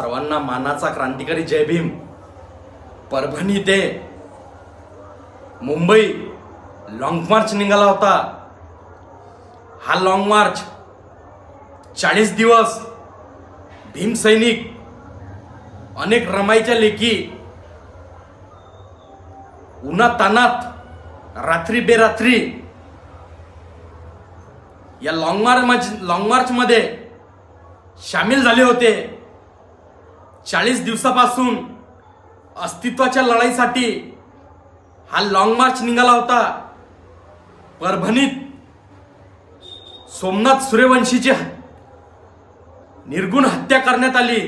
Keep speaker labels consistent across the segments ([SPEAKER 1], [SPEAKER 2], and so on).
[SPEAKER 1] सर्वांना मानाचा क्रांतिकारी जय भीम. परभणी ते मुंबई. लॉंग मार्च निघाला होता. हा लॉंग मार्च चाळीस दिवस भीम सैनिक अनेक रमाईच्या लेखी उन्हातानात रात्री बेरात्री या लॉंग मार्च लॉंग मार्चमध्ये सामील झाले होते. चाळीस दिवसापासून अस्तित्वाच्या लढाईसाठी हा लॉंग मार्च निघाला होता. परभणीत सोमनाथ सूर्यवंशीची निर्गुण हत्या करण्यात आली.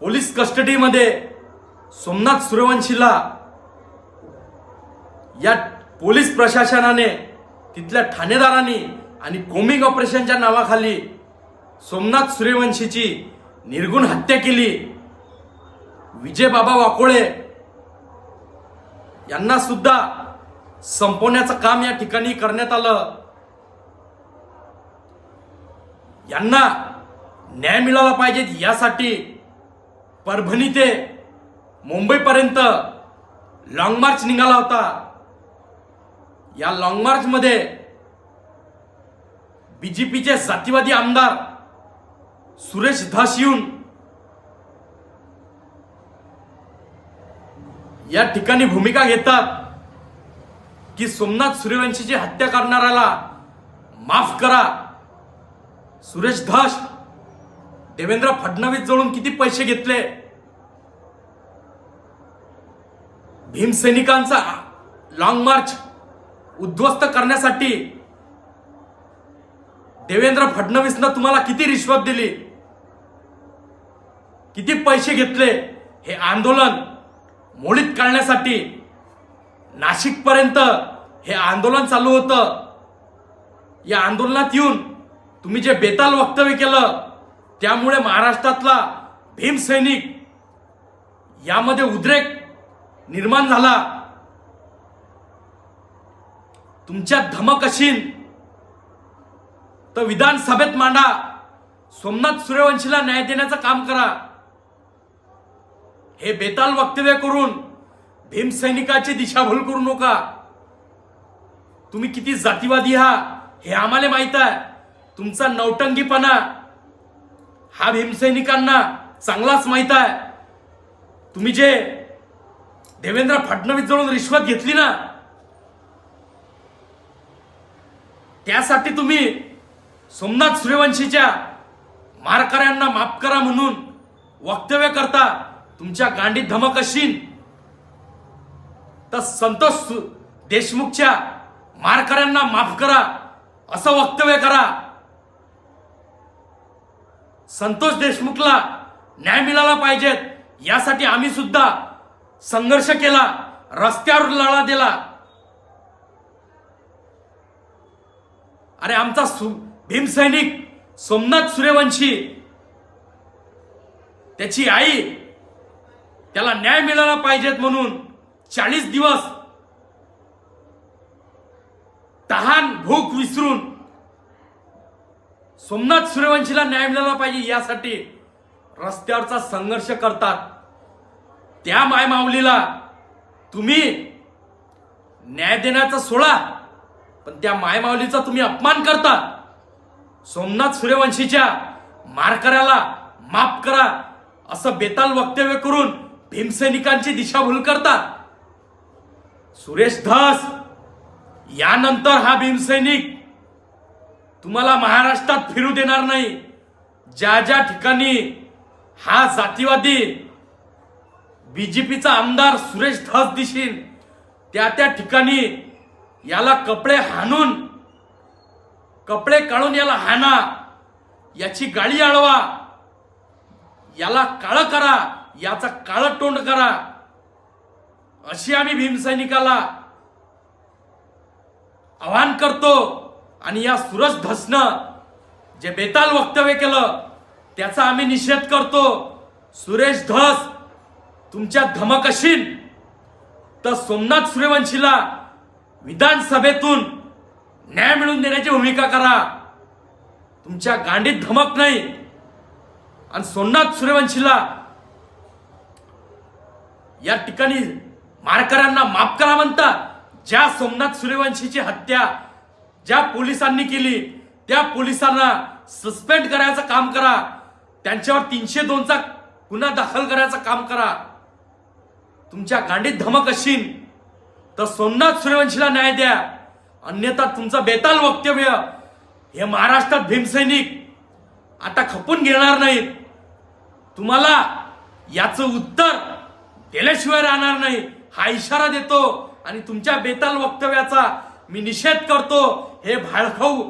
[SPEAKER 1] पोलीस कस्टडीमध्ये सोमनाथ सूर्यवंशीला या पोलीस प्रशासनाने तिथल्या ठाणेदारांनी आणि कोमिंग ऑपरेशनच्या नावाखाली सोमनाथ सूर्यवंशीची निर्गुण हत्या केली. विजय बाबा वाकोळे यांना सुद्धा संपवण्याचं काम या ठिकाणी करण्यात आलं. यांना न्याय मिळाला पाहिजे यासाठी परभणी ते मुंबईपर्यंत लॉंग मार्च निघाला होता. या लॉंग मार्चमध्ये बीजेपीचे जातीवादी आमदार सुरेश धास येऊन या ठिकाणी भूमिका घेतात की सोमनाथ सूर्यवंशीची हत्या करणाऱ्याला माफ करा. सुरेश धास देवेंद्र फडणवीस जवळून किती पैसे घेतले? भीमसैनिकांचा लॉंग मार्च उद्ध्वस्त करण्यासाठी देवेंद्र फडणवीसनं तुम्हाला किती रिश्वत दिली? किती पैसे घेतले? हे आंदोलन मोडीत काढण्यासाठी नाशिकपर्यंत हे आंदोलन चालू होतं. या आंदोलनात येऊन तुम्ही जे बेताल वक्तव्य केलं त्यामुळे महाराष्ट्रातला भीमसैनिक यामध्ये उद्रेक निर्माण झाला. तुमच्या धमक अशीन तर विधानसभेत मांडा. सोमनाथ सूर्यवंशीला न्याय देण्याचं काम करा. हे बेताल वक्तव्य करून भीमसैनिकाची दिशाभूल करू नका. तुम्ही किती जातीवादी हा हे आम्हाला माहीत आहे. तुमचा नौटंगीपणा हा भीमसैनिकांना चांगलाच माहीत आहे. तुम्ही जे देवेंद्र फडणवीस जवळून रिश्वत घेतली ना त्यासाठी तुम्ही सोमनाथ सूर्यवंशीच्या मारकऱ्यांना माफ करा म्हणून वक्तव्य करता तुमच्या गांडीत धमक असीन तर संतोष देशमुखच्या मारकऱ्यांना माफ करा असं वक्तव्य करा. संतोष देशमुखला न्याय मिळाला पाहिजेत यासाठी आम्ही सुद्धा संघर्ष केला रस्त्यावर लढा दिला. अरे आमचा सु भीमसैनिक सोमनाथ सूर्यवंशी त्याची आई त्याला न्याय मिळाला पाहिजेत म्हणून चाळीस दिवस तहान भूक विसरून सोमनाथ सूर्यवंशीला न्याय मिळाला पाहिजे यासाठी रस्त्यावरचा संघर्ष करतात. त्या मायमाऊलीला तुम्ही न्याय देण्याचा सोडा पण त्या मायमाऊलीचा तुम्ही अपमान करता. सोमनाथ सूर्यवंशीच्या मारकऱ्याला माफ करा असं बेताल वक्तव्य करून भीमसैनिकांची दिशाभूल करतात. सुरेश धस यानंतर हा भीमसैनिक तुम्हाला महाराष्ट्रात फिरू देणार नाही. ज्या ज्या ठिकाणी हा जातीवादी बीजेपीचा आमदार सुरेश धस दिशील त्या त्या ठिकाणी याला कपडे हाणून कपडे काढून याला हाणा याची गाडी अडवा याला काळ करा याचा काळ तोंड करा. अशी आम्ही भीमसैनिकाला आवाहन करतो आणि या सुरज धसनं जे बेताल वक्तव्य केलं त्याचा आम्ही निषेध करतो. सुरेश धस तुमच्या धमक अशील तर सोमनाथ सूर्यवंशीला विधानसभेतून न्याय मिळवून देण्याची भूमिका करा. तुमच्या गांडीत धमक नाही. आणि सोमनाथ सूर्यवंशीला या ठिकाणी मारकऱ्यांना माफ करा म्हणतात. ज्या सोमनाथ सूर्यवंशीची हत्या ज्या पोलिसांनी केली त्या पोलिसांना सस्पेंड करायचं काम करा. त्यांच्यावर तीनशे दोनचा गुन्हा दाखल करायचं काम करा. तुमच्या गांडीत धमक असेल तर सोमनाथ सूर्यवंशीला न्याय द्या. अन्यथा तुमचं बेताल वक्तव्य हे महाराष्ट्रात भीमसैनिक आता खपून घेणार नाहीत. तुम्हाला याचं उत्तर दिल्याशिवाय राहणार नाही. हा इशारा देतो आणि तुमच्या बेताल वक्तव्याचा मी निषेध करतो. हे भाळखाऊ.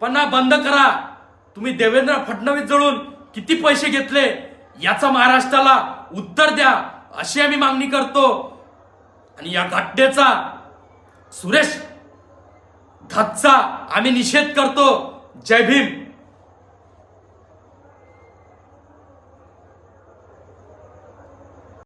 [SPEAKER 1] पन्हा बंद करा. तुम्ही देवेंद्र फडणवीस जळून किती पैसे घेतले याचा महाराष्ट्राला उत्तर द्या अशी आम्ही मागणी करतो. आणि या घटनेचा सुरेश धतचा आम्ही निषेध करतो. जय भीम.